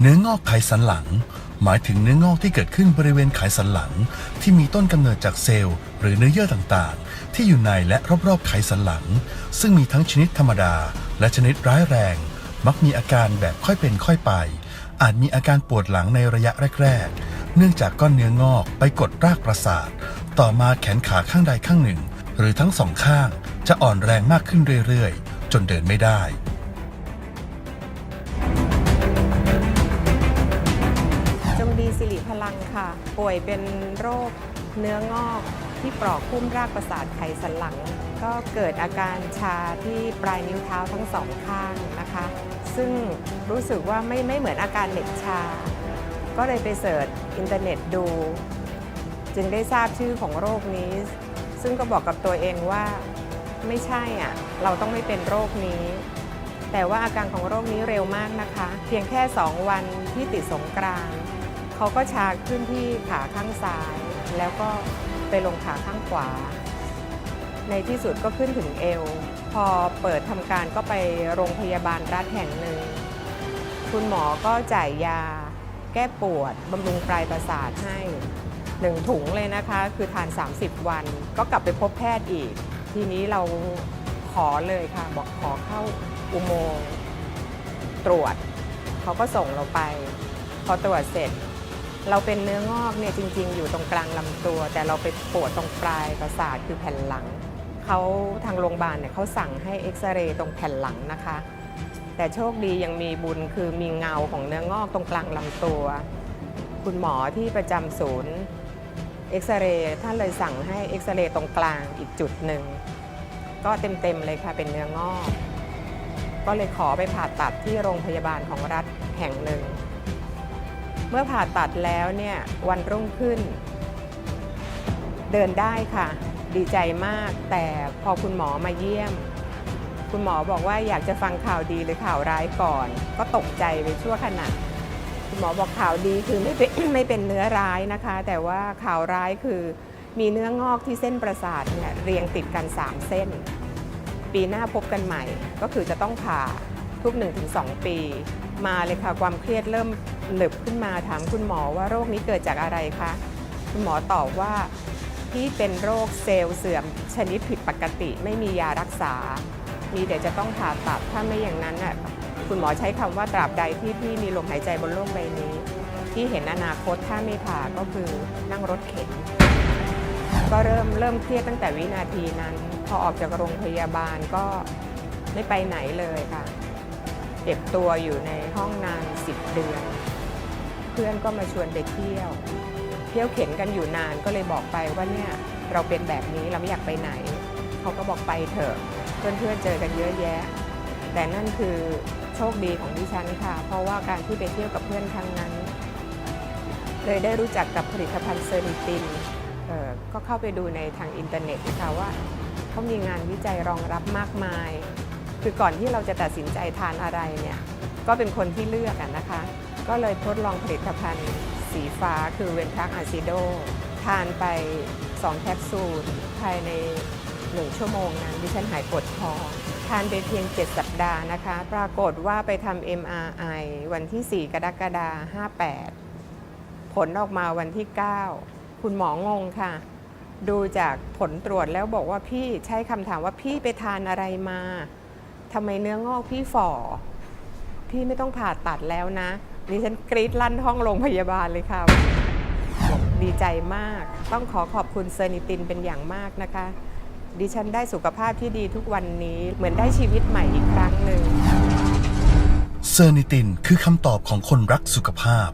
เนื้องอกไขสันหลัง หมายถึงเนื้องอกที่เกิดขึ้นบริเวณไขสันหลัง ที่มีต้นกำเนิดจากเซลล์ หรือเนื้อเยื่อต่างๆ ที่อยู่ในและรอบๆไขสันหลัง ซึ่งมีทั้งชนิดธรรมดา และชนิดร้ายแรง มักมีอาการแบบค่อยเป็นค่อยไป อาจมีอาการปวดหลังในระยะแรกๆ เนื่องจากก้อนเนื้องอกไปกดรากประสาท ต่อมาแขนขาข้างใดข้างหนึ่ง หรือทั้งสองข้างจะอ่อนแรงมากขึ้นเรื่อยๆ จนเดินไม่ได้ ดีสิริพลังค่ะ ป่วยเป็นโรคเนื้องอกที่ปลอกคุ้มรากประสาทไขสันหลัง ก็เกิดอาการชาที่ปลายนิ้วเท้าทั้งสองข้างนะคะ ซึ่งรู้สึกว่าไม่ไม่เหมือนอาการเหน็บชา ก็เลยไปเสิร์ชอินเทอร์เน็ตดู จึงได้ทราบชื่อของโรคนี้ ซึ่งก็บอกกับตัวเองว่าไม่ใช่อะเราต้องไม่เป็นโรคนี้แต่ว่าอาการของโรคนี้เร็วมากนะคะ เพียงแค่ 2 วันที่ติดสงกราน เขาก็ชาขึ้นที่ขาข้างซ้าย แล้วก็ไปลงขาข้างขวา ในที่สุดก็ขึ้นถึงเอว พอเปิดทำการก็ไปโรงพยาบาลรัฐแห่งหนึ่ง คุณหมอก็จ่ายยา แก้ปวดบำรุงปลายประสาทให้หนึ่งถุงเลยนะคะ คือทาน 30 วัน ก็กลับไปพบแพทย์อีก ทีนี้เราขอเลยค่ะ บอกขอเข้าอุโมงค์ตรวจ เขาก็ส่งเราไป พอตรวจเสร็จ เราเป็นเนื้องอกเนี่ยจริง ๆ อยู่ตรงกลางลำตัว แต่เราไปปวดตรงปลายประสาทคือแผ่นหลังเขาทางโรงพยาบาลเนี่ยเขาสั่งให้เอ็กซเรย์ตรงแผ่นหลังนะคะ แต่โชคดียังมีบุญคือมีเงาของเนื้องอกตรงกลางลำตัว คุณหมอที่ประจำศูนย์เอ็กซเรย์ท่านเลยสั่งให้เอ็กซเรย์ตรงกลางอีกจุดหนึ่งก็เต็มๆเลยค่ะเป็นเนื้องอก ก็เลยขอไปผ่าตัดที่โรงพยาบาลของรัฐแห่งหนึ่ง เมื่อผ่าตัดแล้วเนี่ยวันรุ่งขึ้น เดินได้ค่ะ ดีใจมาก แต่พอคุณหมอมาเยี่ยม คุณหมอบอกว่าอยากจะฟังข่าวดีหรือข่าวร้ายก่อน ก็ตกใจไปชั่วขณะคุณหมอบอกข่าวดีคือไม่เป็นไม่เป็นเนื้อร้ายนะคะ แต่ว่าข่าวร้ายคือมีเนื้องอกที่เส้นประสาทเนี่ยเรียงติดกัน 3 เส้น ปีหน้าพบกันใหม่ ก็คือจะต้องผ่าทุก 1-2 ปี มาเลยค่ะ ความเครียดเริ่มหนึบขึ้นมาถามคุณหมอว่าโรคนี้เกิดจากอะไรคะคุณหมอตอบว่าพี่เป็นโรคเซลล์เสื่อมชนิดผิดปกติไม่มียารักษา มีแต่จะต้องผ่าตัดถ้าไม่อย่างนั้นน่ะคุณหมอใช้คำว่าตราบใดที่พี่มีลมหายใจบนโลกใบนี้ ที่เห็นอนาคตถ้าไม่ผ่าก็คือนั่งรถเข็น ก็เริ่มเริ่มเครียดตั้งแต่วินาทีนั้น พอออกจากโรงพยาบาลก็ไม่ไปไหนเลยค่ะ เก็บตัวอยู่ในห้องนาน10เดือน เพื่อนก็มาชวนไปเที่ยว เที่ยวเข็นกันอยู่นานก็เลยบอกไปว่าเนี่ยเราเป็นแบบนี้เราไม่อยากไปไหน เขาก็บอกไปเถอะ เพื่อนๆเจอกันเยอะแยะ แต่นั่นคือโชคดีของดิฉันค่ะ เพราะว่าการที่ไปเที่ยวกับเพื่อนครั้งนั้น เลยได้รู้จักกับผลิตภัณฑ์เซอริตินก็เข้าไปดูในทางอินเทอร์เน็ตนะคะว่าเขามีงานวิจัยรองรับมากมาย คือก่อนที่เราจะตัดสินใจทานอะไรเนี่ยก็เป็นคนที่เลือกอะนะคะ ก็เลยทดลองผลิตภัณฑ์สีฟ้าคือเวนทักอาซิโดทานไป 2 แคปซูล ภายใน 1 ชั่วโมงนั้นดิฉันหายปวดคอทานไปเพียง 7 สัปดาห์นะคะ ปรากฏว่าไปทำ MRI วันที่ 4 กรกฎาคม58 ผลออกมาวันที่ 9 คุณหมองงค่ะ ดูจากผลตรวจแล้วบอกว่าพี่ใช้คำถามว่าพี่ไปทานอะไรมา ทำไมเนื้องอกพี่ฝ่อพี่ไม่ต้องผ่าตัดแล้วนะดิฉันกรีดลั่นห้องโรงพยาบาลเลยค่ะบดีใจมาก ต้องขอขอบคุณเซอร์นิตินเป็นอย่างมากนะคะ ดิฉันได้สุขภาพที่ดีทุกวันนี้เหมือนได้ชีวิตใหม่อีกครั้งหนึ่งเซอร์นิตินคือคำตอบของคนรักสุขภาพ